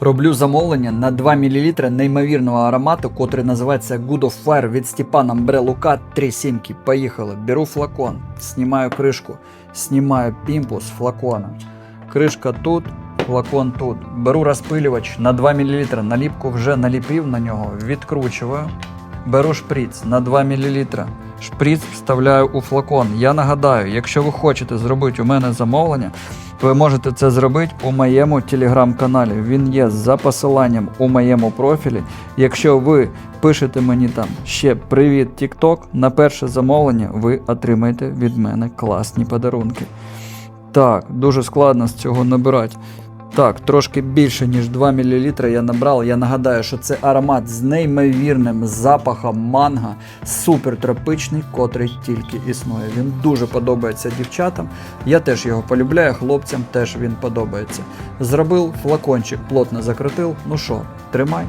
Роблю замовлення на 2 мл неймовірного аромату, котрий називається Good of Fire від Степан Амбре Лука 3 сімки. Поїхали. Беру флакон, знімаю кришку, знімаю пімпу з флакона. Кришка тут, флакон тут. Беру розпилювач на 2 мл. Наліпку вже наліпив на нього, відкручую. Беру шприц на 2 мл. Шприц вставляю у флакон. Я нагадаю, якщо ви хочете зробити у мене замовлення, ви можете це зробити у моєму телеграм-каналі. Він є за посиланням у моєму профілі. Якщо ви пишете мені там ще привіт, TikTok, на перше замовлення ви отримаєте від мене класні подарунки. Так, дуже складно з цього набирати. Так, трошки більше, ніж 2 мл я набрав. Я нагадаю, що це аромат з неймовірним запахом манго, супер тропичний, котрий тільки існує. Він дуже подобається дівчатам. Я теж його полюбляю, хлопцям теж він подобається. Зробив флакончик, плотно закрутив. Ну що, тримай.